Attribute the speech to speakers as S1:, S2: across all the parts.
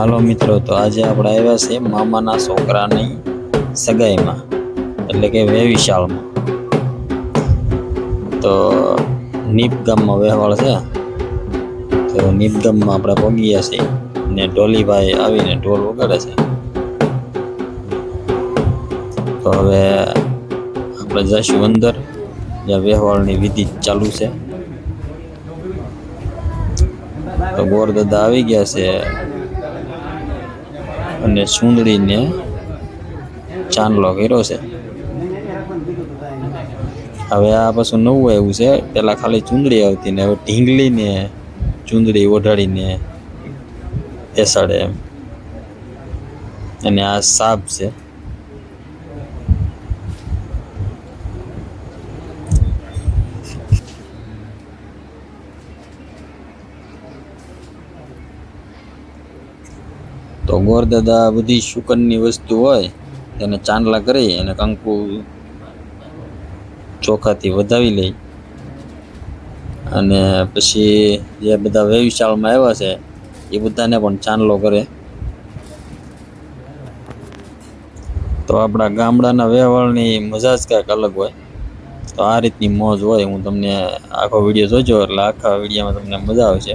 S1: હાલો મિત્રો, તો આજે આપણે આવ્યા છે મામાના છોકરાની સગાઈમાં, એટલે કે વેવિશાળમાં. તો નીપ ગામમાં વહેવાળ છે. તો નીપ ગામમાં આપણે પગી ગયા છીએ ને ઢોલીભાઈ આવીને ઢોલ વગાડે છે. તો હવે આપણે જઈશું અંદર, જ્યાં વહેવાળની વિધિ ચાલુ છે. તો ગોરદાદા આવી ગયા છે. અને સુંદરીને ચાંદલો કર્યો છે. હવે આ પાછું નવું આવ્યું છે. પહેલાં ખાલી ચૂંદડી આવતી ને હવે ઢીંગલીને ચૂંદડી ઓઢાડીને બેસાડે એમ. અને આ સાપ છે તો ગોરદાદા બધી શુકનની વસ્તુ હોય, તેને ચાંદલા કરી અને કંકુ ચોખાથી વધાવી લઈ અને પછી જે બધા વેવિશાળમાં આવ્યા છે, એ બધાને પણ ચાંદલો કરે. તો આપણા ગામડાના વ્યવહારની મજા જ કાંઈક અલગ હોય. તો આ રીતની મોજ હોય. હું તમને આખો વીડિયો જોજો એટલે આખા વિડીયોમાં તમને મજા આવશે.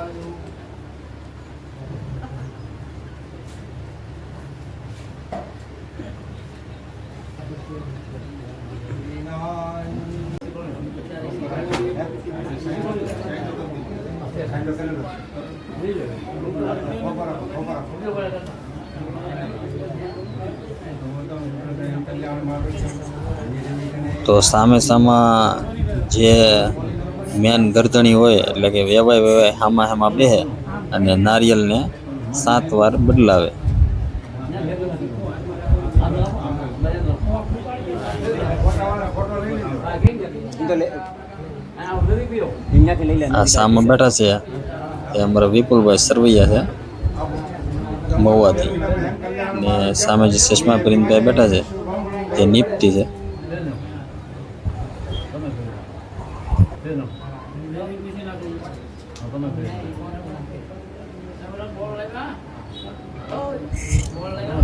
S1: તો સામે સામા જે મેન ગરદણી હોય, એટલે કે વેવાય વેવાય હામા હામા બેહે અને નારિયેલને સાત વાર બદલાવે. આ સામે બેઠા છે. એ અમારા વિપુલભાઈ સરવૈયા છે. મહુવાથી. ને સામે જે ચશ્મા પહેરીને ભાઈ બેઠા છે તે નિપટી છે.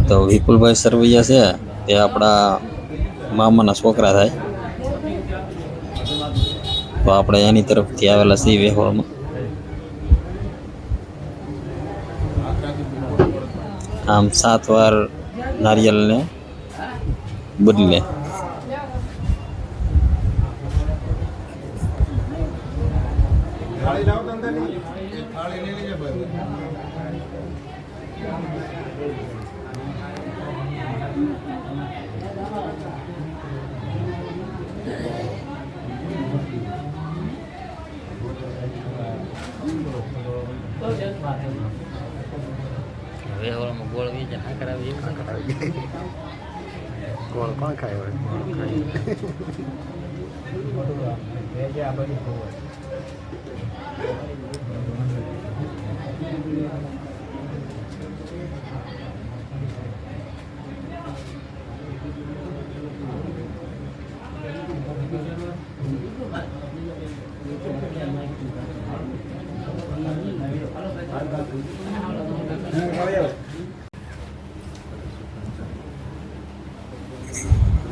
S1: તો વિપુલભાઈ સરવૈયા છે તે આપણા મામાના છોકરા થાય. તો આપણે એની તરફથી આવેલા છીએ વેહોળમાં આમ સાત વાર નારિયેલને બદલે. વેહોળમાં ગોળ વીજ હાકરાવી
S2: ગોળ કોણ ખાય હોય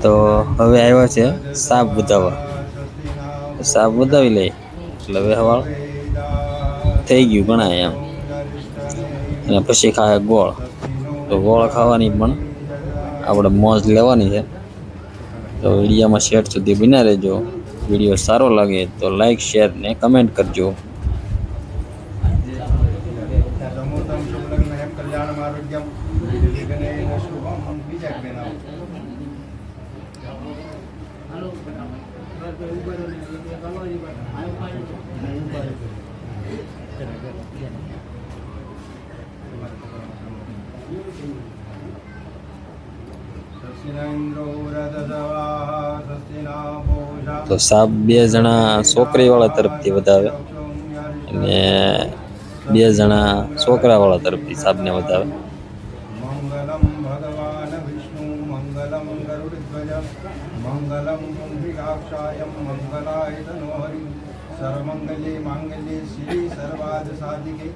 S1: તો હવે આવ્યો છે સાપ બધાવા. સાપ બધાવી લઈ એટલે વ્યવહાર થઈ ગયું ગણાય એમ. અને પછી ખાય ગોળ. તો ગોળ ખાવાની પણ આપણે મોજ લેવાની છે. તો વિડીયોમાં શેર સુધી બિના રહેજો. વીડિયો સારો લાગે તો લાઈક શેર ને કમેન્ટ કરજો.
S2: સમૂહમ શુભલગ્ન કલ્યાણમ આરોગ્યમ વિઘ્નેન શુભમ બીજા બેના
S1: તો સાપ બે જણા છોકરી વાળા તરફથી વધાવે અને બે જણા છોકરાવાળા તરફથી સાપને વધાવે.
S2: શ્રી સર્વાદ સાધિકે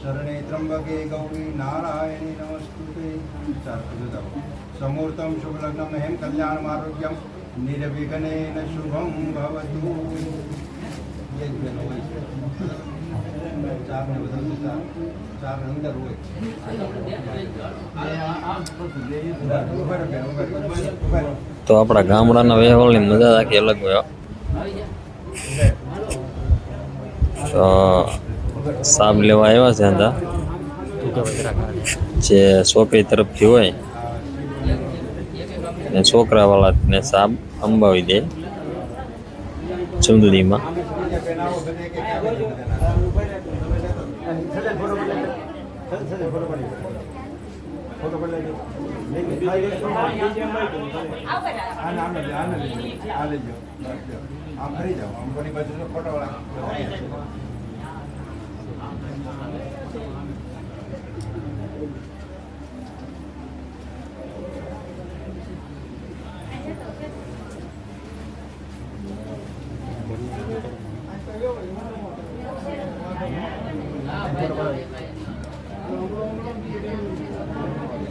S2: શરણે ત્રંબકે ગૌરી નારાયણી નમસ્તુતે ચાર પદ જાઓ. સમૂર્તમ શુભ લગ્નમ હેમ કલ્યાણ આરોગ્યમ નિર્વિઘ્નેન શુભમ ભવતુ એ જ બેનો હોય છે ચાર બધા ચાર ચાર અંદર હોય ઊભા ઊભા ઊભા.
S1: તો આપણા ગામડાના વ્યવહારની મજા આખી અલગ હોય. તો સાબ લેવા આવ્યા છે હતા જે છોકરી તરફથી હોય. ને છોકરાવાળાને સાબ અંબાવી દે. ચુંદડીમાં.
S2: આમે બીજા આમે ફરી જાઓ આમ ફરી બાજુનો ફોટો વાળા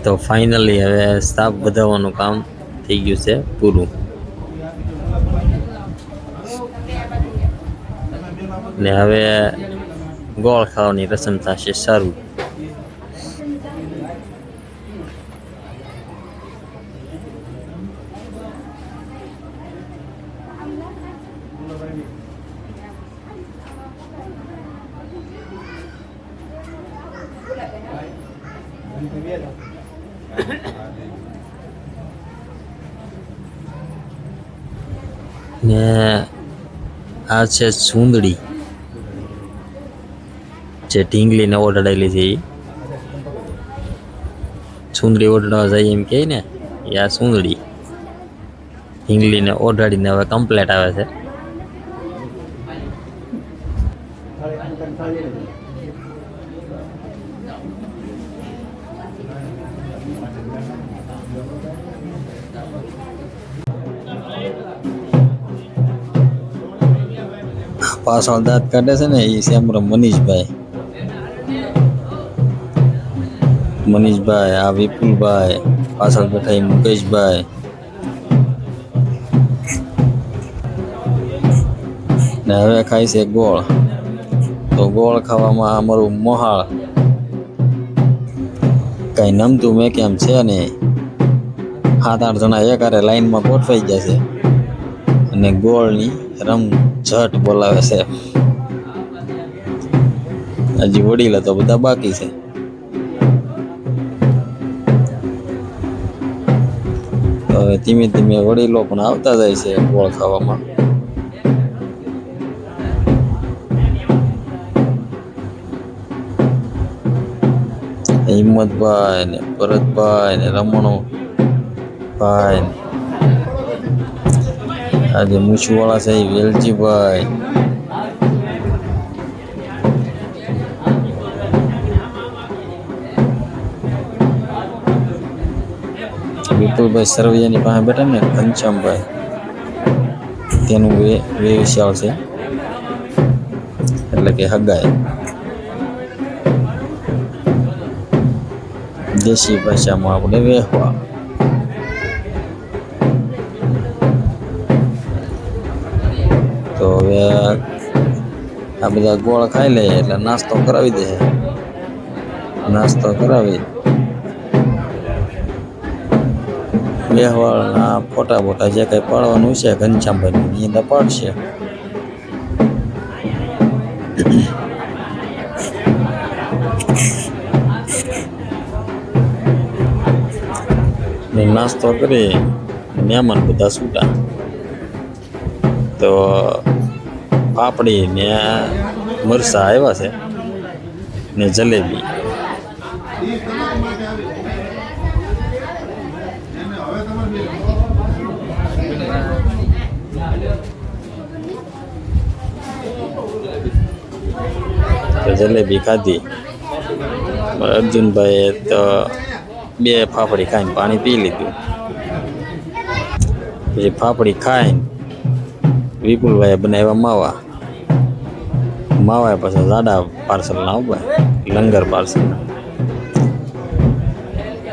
S1: તો ફાઇનલી હવે સાપ વધારવાનું કામ થઈ ગયું છે પૂરું. ને હવે ગોળ ખાવાની રસમ થશે સારું. ને આ છે સુંદડી. જે ઢીંગલીને ઓઢડાયેલી છે એ સુંદડી ઓઢડવા જાય એમ કહે ને, એ આ સુંદડી. ઢીંગલીને ઓઢાડીને હવે કમ્પ્લેટ આવે છે. પાછળ દાંત કાઢે છે ને એ સેમરો મનીષભાઈ. મનીષભાઈ, આ વિપુલભાઈ, પાછળ બેઠા એ મુકેશભાઈ. ને હવે ખાય છે ગોળ. તો ગોળ ખાવામાં અમારું મોહાળ. કઈ નમતું મેં કેમ છે ને સાત આઠ જણા એકારે લાઈનમાં ગોઠવાઈ જશે અને ગોળની રમ ઝટ બોલાવે છે. હજી વડીલા તો બધા બાકી છે. હવે ધીમે ધીમે વડીલો પણ આવતા જાય છે ગોળ ખાવામાં. હિંમતભાઈ ને ભરતભાઈ ને રમણો ભાઈ આજે મૂછવાળા છે વેલજીભાઈ. વિપુલભાઈ સરવૈયાની પાસે બેઠા ને ઘનશ્યામભાઈ. તેનું વે વે વિશાળ છે. એટલે કે હગાય દેશી ભાષામાં આપણે વેહવા. તો હવે આ બધા ગોળ ખાઈ લે એટલે નાસ્તો કરાવી દે. નાસ્તો કરાવી. બેહવાળના ફોટા બોટા જે કંઈ પાડવાનું છે ઘનશ્યામભાઈ એ બધા પાડશે. નાસ્તો કરી, મહેમાન બધા છૂટા. તો પાપડી ને મરસા આવ્યા છે ને જલેબી. જલેબી ખાધી. અર્જુનભાઈએ તો બે ફાફડી ખાઈને પાણી પી લીધું. પછી ફાફડી ખાઈને વિપુલભાઈએ બનાવ્યા માવા. માવા પછી જાડા પાર્સલ ના ઊભા લંગર પાર્સલ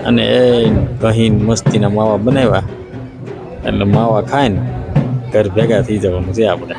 S1: અને એ કહીને મસ્તીના માવા બનાવ્યા. એટલે માવા ખાઈને ઘર ભેગા થઈ જવાનું છે આપણે